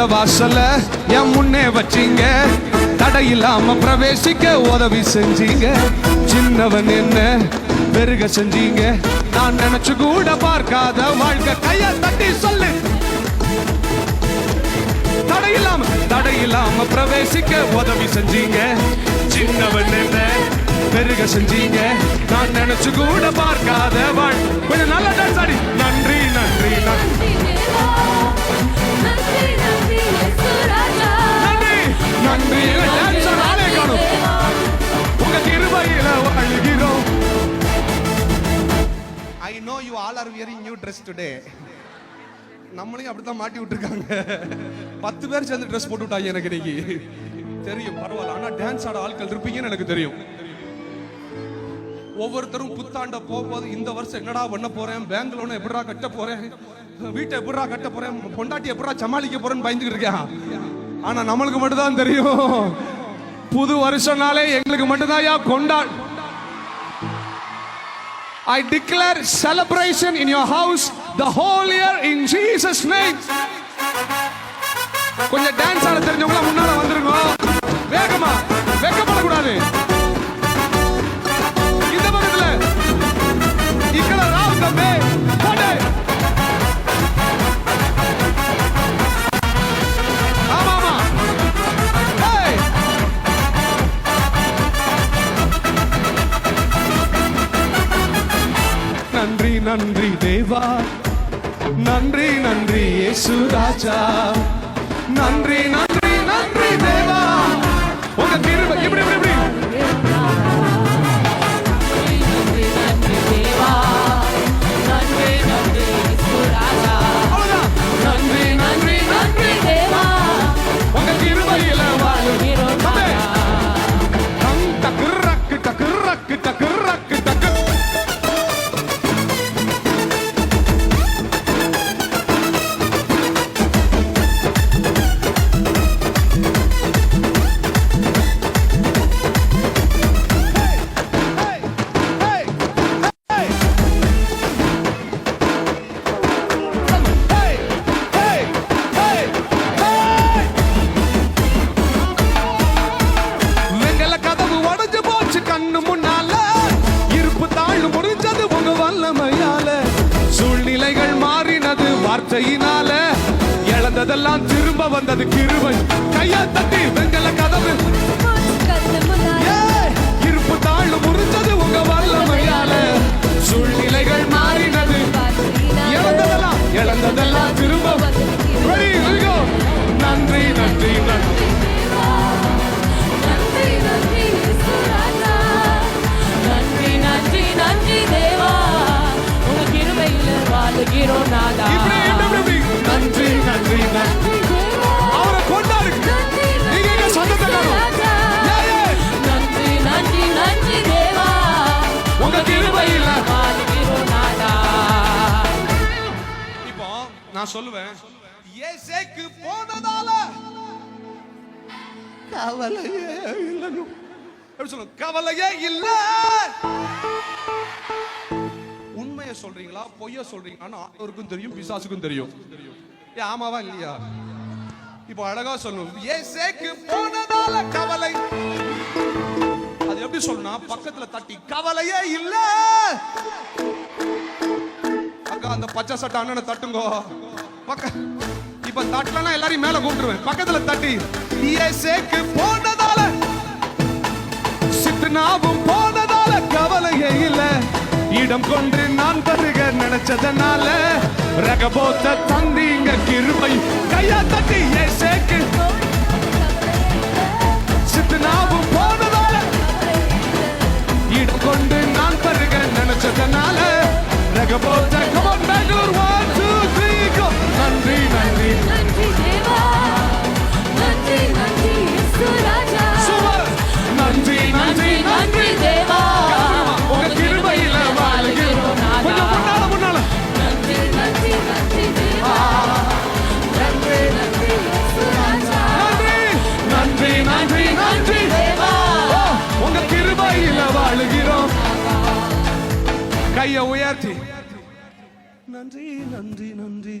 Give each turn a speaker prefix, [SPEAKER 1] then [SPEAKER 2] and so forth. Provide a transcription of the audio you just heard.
[SPEAKER 1] இந்த வாசல என் முன்னே வச்சீங்க. தடையில்லாம இல்லாம பிரவேசிக்க உதவி செஞ்சீங்க. சின்னவன் என்ன பெருக செஞ்சீங்க. நான் நினைச்சு கூட பார்க்காத வாழ்க்கை கைய தட்டி சொல்லு. தடையில்லாம தடையில்லாம பிரவேசிக்க உதவி செஞ்சீங்க. சின்னவன் என்ன பெருக செஞ்சீங்க. நான் நினைச்சு கூட பார்க்காத வாழ் கொஞ்சம் நல்ல டான்ஸ் ஆடி. நன்றி நன்றி நன்றி நன்றி. நன்றி டான்ஸ் ஆளே காணும் உங்க திருவையில வாழ்கிறோம் I know you all are wearing new dress today நம்மளையும் அப்படித்தான் மாட்டி விட்டுருக்காங்க. பத்து பேர் சேர்ந்து ட்ரெஸ் போட்டு விட்டாங்க எனக்கு இன்னைக்கு. தெரியும் பரவாயில்ல. ஆனா டான்ஸ் ஆட ஆட்கள் இருப்பீங்கன்னு எனக்கு தெரியும். ஒவ்வொருத்தரும் புத்தாண்ட போகும்போது இந்த வருஷம் என்னடா பண்ண போறேன்? பேங்க் லோன் எப்படிடா கட்ட போறேன்? வீட்டை எப்படிடா கட்ட போறேன்? பொண்டாட்டி எப்படிடா சமாளிக்க போறேன்னு பயந்துக்கிட்டு இருக்கேன். ஆனா நம்மளுக்கு மட்டும்தான் தெரியும். புது வருஷம்னாலே எங்களுக்கு மட்டும்தான் யா கொண்டா I declare celebration in your house the whole year in Jesus name. கொஞ்சம் டான்ஸ் ஆட தெரிஞ்சவங்களா முன்னால வந்துருங்க. வேகமா வெக்கப்படக்கூடாது. நன்றி தேவா. நன்றி நன்றி இயேசு ராஜா. நன்றி நன்றி நன்றி தேவா. இழந்ததெல்லாம் திரும்ப வந்தது கிருபை. கையா தட்டி வெங்கல கதவு. இருப்பு தாழ்வு முடிஞ்சது உங்க வல்லமையால. சூழ்நிலைகள் மாறினது. இழந்ததெல்லாம் இழந்ததெல்லாம் திரும்ப we go. நன்றி நன்றி நன்றி.
[SPEAKER 2] வாழ்கிறோம் நாதா.
[SPEAKER 1] இப்படி இப்படி, இப்படி நான் சொல்லுவேன். ஏசேக்கு போனதால கவலையே இல்லை. எப்படி சொல்லுங்க கவலையே இல்ல. உண்மையை சொல்றீங்களா பொய்ய சொல்றீங்களான்னு ஆண்டவருக்கும் தெரியும் பிசாசுக்கும் தெரியும். ஏ ஆமாவா இல்லையா? இப்போ அழகா சொல்லணும். ஏசேக்கு போனதால கவலை. அது எப்படி சொல்லணும் பக்கத்துல தட்டி கவலையே இல்லை. பச்சை சட்டை அண்ணனை தட்டுங்கோ. பக்க இப்ப தட்டலன்னா எல்லாரையும் மேல கூப்பிட்டுருவேன். பக்கத்துல தட்டி. இயேசேக்கு போனதால சித்துனாவும் போனதால கவலையே இல்ல. இடம் கொண்டு நான் தருக நினைச்சதனால ரகபோத்த தந்தீங்க கிருபை கையா தட்டி இயேசேக்கு சித்துனாவும் போனதால இடம் கொண்டு நான் தருக நினைச்சதனால ரகபோத்த கவலை கையை உயர்த்தி. நன்றி நன்றி நன்றி.